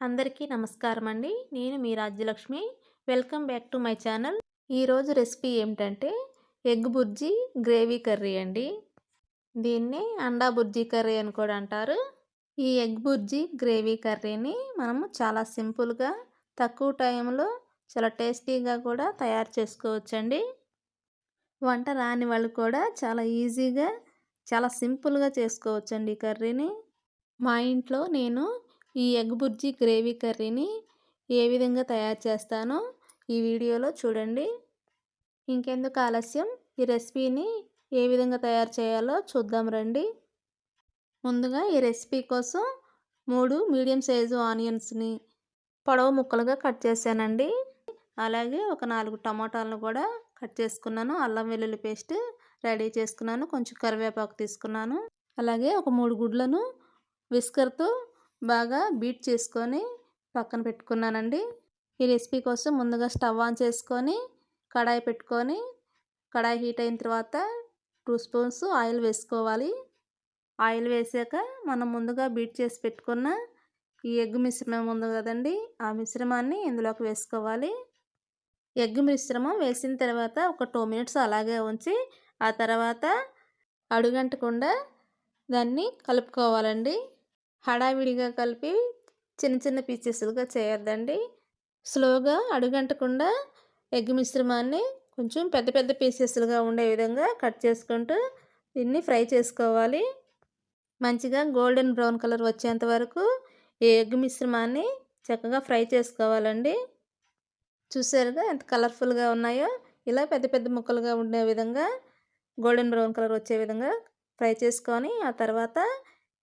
అందరికీ నమస్కారం అండి. నేను మీ Rajyalakshmi. Welcome back to my channel. ఈరోజు రెసిపీ ఏమిటంటే ఎగ్ బుర్జీ గ్రేవీ కర్రీ అండి. దీన్ని అండా బుర్జీ కర్రీ అని కూడా అంటారు. ఈ ఎగ్ బుర్జీ గ్రేవీ కర్రీని మనము చాలా సింపుల్గా తక్కువ టైంలో చాలా టేస్టీగా కూడా తయారు చేసుకోవచ్చండి. వంట రాని వాళ్ళు కూడా చాలా ఈజీగా చాలా సింపుల్గా చేసుకోవచ్చండి ఈ కర్రీని. మా ఇంట్లో నేను ఈ ఎగ్ బుర్జీ గ్రేవీ కర్రీని ఏ విధంగా తయారు చేస్తానో ఈ వీడియోలో చూడండి. ఇంకెందుకు ఆలస్యం? ఈ రెసిపీని ఏ విధంగా తయారు చేయాలో చూద్దాం రండి. ముందుగా ఈ రెసిపీ కోసం మూడు మీడియం సైజు ఆనియన్స్ని పొడవు ముక్కలుగా కట్ చేశానండి. అలాగే ఒక నాలుగు టమాటాలను కూడా కట్ చేసుకున్నాను. అల్లం వెల్లుల్లి పేస్ట్ రెడీ చేసుకున్నాను. కొంచెం కరివేపాకు తీసుకున్నాను. అలాగే ఒక మూడు గుడ్లను విస్కర్తో బాగా బీట్ చేసుకొని పక్కన పెట్టుకున్నానండి. ఈ రెసిపీ కోసం ముందుగా స్టవ్ ఆన్ చేసుకొని కడాయి పెట్టుకొని కడాయి హీట్ అయిన తర్వాత టూ స్పూన్స్ ఆయిల్ వేసుకోవాలి. ఆయిల్ వేసాక మనం ముందుగా బీట్ చేసి పెట్టుకున్న ఈ ఎగ్ మిశ్రమం ఉంది కదండి ఆ మిశ్రమాన్ని ఇందులోకి వేసుకోవాలి. ఎగ్ మిశ్రమం వేసిన తర్వాత ఒక టూ మినిట్స్ అలాగే ఉంచి ఆ తర్వాత అడుగంటకుండా దాన్ని కలుపుకోవాలండి. హడావిడిగా కలిపి చిన్న చిన్న పీసెస్లుగా చేయొద్దండి. స్లోగా అడుగంటకుండా ఎగ్ మిశ్రమాన్ని కొంచెం పెద్ద పెద్ద పీసెస్లుగా ఉండే విధంగా కట్ చేసుకుంటూ దీన్ని ఫ్రై చేసుకోవాలి. మంచిగా గోల్డెన్ బ్రౌన్ కలర్ వచ్చేంత వరకు ఈ ఎగ్ మిశ్రమాన్ని చక్కగా ఫ్రై చేసుకోవాలండి. చూసారుగా ఎంత కలర్ఫుల్గా ఉన్నాయో. ఇలా పెద్ద పెద్ద ముక్కలుగా ఉండే విధంగా గోల్డెన్ బ్రౌన్ కలర్ వచ్చే విధంగా ఫ్రై చేసుకొని ఆ తర్వాత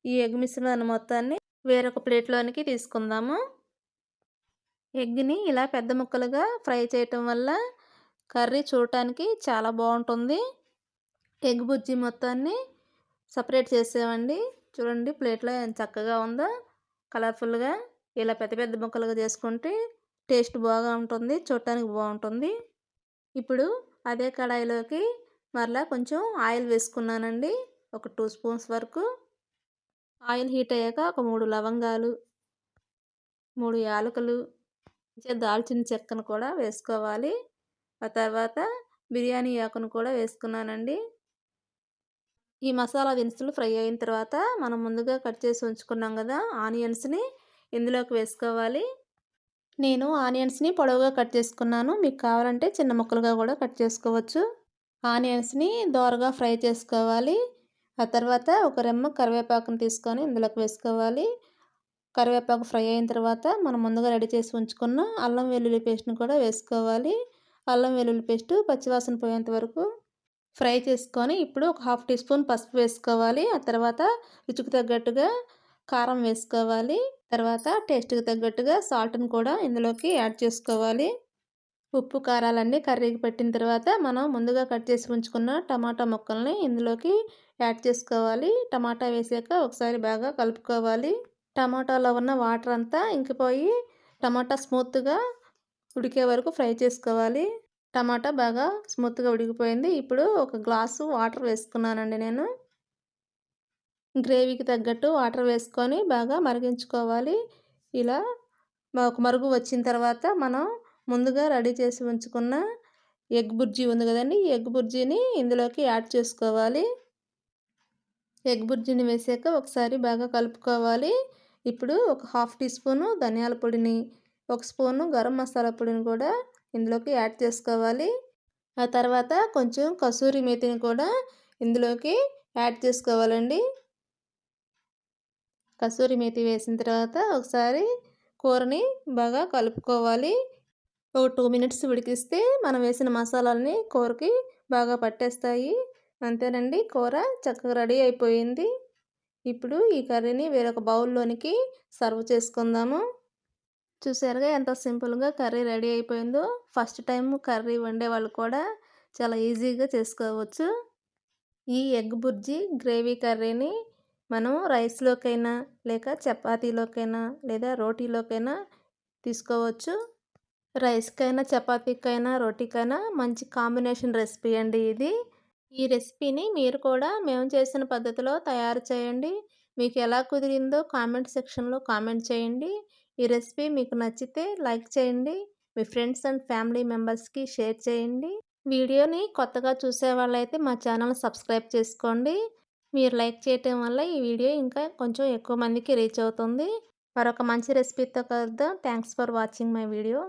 ఈ ఎగ్ మిశ్రమాన్ని మొత్తాన్ని వేరొక ప్లేట్లోనికి తీసుకుందాము. ఎగ్ని ఇలా పెద్ద ముక్కలుగా ఫ్రై చేయటం వల్ల కర్రీ చూడటానికి చాలా బాగుంటుంది. ఎగ్ బుజ్జి మొత్తాన్ని సపరేట్ చేసామండి చూడండి ప్లేట్లో ఎంత చక్కగా ఉందో. కలర్ఫుల్గా ఇలా పెద్ద పెద్ద ముక్కలుగా చేసుకుంటే టేస్ట్ బాగా ఉంటుంది చూడటానికి బాగుంటుంది. ఇప్పుడు అదే కడాయిలోకి మరలా కొంచెం ఆయిల్ వేసుకున్నానండి. ఒక టూ స్పూన్స్ వరకు. ఆయిల్ హీట్ అయ్యాక ఒక మూడు లవంగాలు మూడు యాలకులు దాల్చిన చెక్కను కూడా వేసుకోవాలి. ఆ తర్వాత బిర్యానీ ఆకును కూడా వేసుకున్నానండి. ఈ మసాలా దినుసులు ఫ్రై అయిన తర్వాత మనం ముందుగా కట్ చేసి ఉంచుకున్నాం కదా ఆనియన్స్ని ఇందులోకి వేసుకోవాలి. నేను ఆనియన్స్ని పొడవుగా కట్ చేసుకున్నాను. మీకు కావాలంటే చిన్న ముక్కలుగా కూడా కట్ చేసుకోవచ్చు. ఆనియన్స్ని దోరగా ఫ్రై చేసుకోవాలి. ఆ తర్వాత ఒక రెమ్మ కరివేపాకుని తీసుకొని ఇందులోకి వేసుకోవాలి. కరివేపాకు ఫ్రై అయిన తర్వాత మనం ముందుగా రెడీ చేసి ఉంచుకున్న అల్లం వెల్లుల్లి పేస్ట్ని కూడా వేసుకోవాలి. అల్లం వెల్లుల్లి పేస్ట్ పచ్చివాసన పోయేంత వరకు ఫ్రై చేసుకొని ఇప్పుడు ఒక హాఫ్ టీ స్పూన్ పసుపు వేసుకోవాలి. ఆ తర్వాత రుచికి తగ్గట్టుగా కారం వేసుకోవాలి. తర్వాత టేస్ట్కి తగ్గట్టుగా సాల్ట్ని కూడా ఇందులోకి యాడ్ చేసుకోవాలి. ఉప్పు కారాలన్నీ కర్రీకి పెట్టిన తర్వాత మనం ముందుగా కట్ చేసి ఉంచుకున్న టమాటా ముక్కల్ని ఇందులోకి యాడ్ చేసుకోవాలి. టమాటా వేసాక ఒకసారి బాగా కలుపుకోవాలి. టమాటాలో ఉన్న వాటర్ అంతా ఇంకిపోయి టమాటా స్మూత్గా ఉడికే వరకు ఫ్రై చేసుకోవాలి. టమాటా బాగా స్మూత్గా ఉడికిపోయింది. ఇప్పుడు ఒక గ్లాసు వాటర్ వేసుకున్నానండి నేను. గ్రేవీకి తగ్గట్టు వాటర్ వేసుకొని బాగా మరిగించుకోవాలి. ఇలా ఒక మరుగు వచ్చిన తర్వాత మనం ముందుగా రెడీ చేసి ఉంచుకున్న ఎగ్ బుర్జీ ఉంది కదండి ఎగ్ బుర్జీని ఇందులోకి యాడ్ చేసుకోవాలి. ఎగ్ బుర్జీని వేసాక ఒకసారి బాగా కలుపుకోవాలి. ఇప్పుడు ఒక హాఫ్ టీ స్పూను ధనియాల పొడిని ఒక స్పూను గరం మసాలా పొడిని కూడా ఇందులోకి యాడ్ చేసుకోవాలి. ఆ తర్వాత కొంచెం కసూరి మేతిని కూడా ఇందులోకి యాడ్ చేసుకోవాలండి. కసూరి మేతి వేసిన తర్వాత ఒకసారి కూరని బాగా కలుపుకోవాలి. ఒక టూ మినిట్స్ ఉడికిస్తే మనం వేసిన మసాలాలని కూరకి బాగా పట్టేస్తాయి. అంతేనండి కూర చక్కగా రెడీ అయిపోయింది. ఇప్పుడు ఈ కర్రీని వేరొక బౌల్లోనికి సర్వ్ చేసుకుందాము. చూసారుగా ఎంత సింపుల్గా కర్రీ రెడీ అయిపోయిందో. ఫస్ట్ టైం కర్రీ వండే వాళ్ళు కూడా చాలా ఈజీగా చేసుకోవచ్చు. ఈ ఎగ్ బుర్జీ గ్రేవీ కర్రీని మనం రైస్లోకైనా లేక చపాతీలోకైనా లేదా రోటీలోకైనా తీసుకోవచ్చు. రైస్కైనా చపాతీకైనా రొటీకైనా మంచి కాంబినేషన్ రెసిపీ అండి ఇది. ఈ రెసిపీని మీరు కూడా మేము చేసిన పద్ధతిలో తయారు చేయండి. మీకు ఎలా కుదిరిందో కామెంట్ సెక్షన్లో కామెంట్ చేయండి. ఈ రెసిపీ మీకు నచ్చితే లైక్ చేయండి. మీ ఫ్రెండ్స్ అండ్ ఫ్యామిలీ మెంబర్స్కి షేర్ చేయండి. వీడియోని కొత్తగా చూసే వాళ్ళైతే మా ఛానల్ సబ్స్క్రైబ్ చేసుకోండి. మీరు లైక్ చేయటం వల్ల ఈ వీడియో ఇంకా కొంచెం ఎక్కువ మందికి రీచ్ అవుతుంది. మరొక మంచి రెసిపీతో కలుద్దాం. Thanks for watching my video.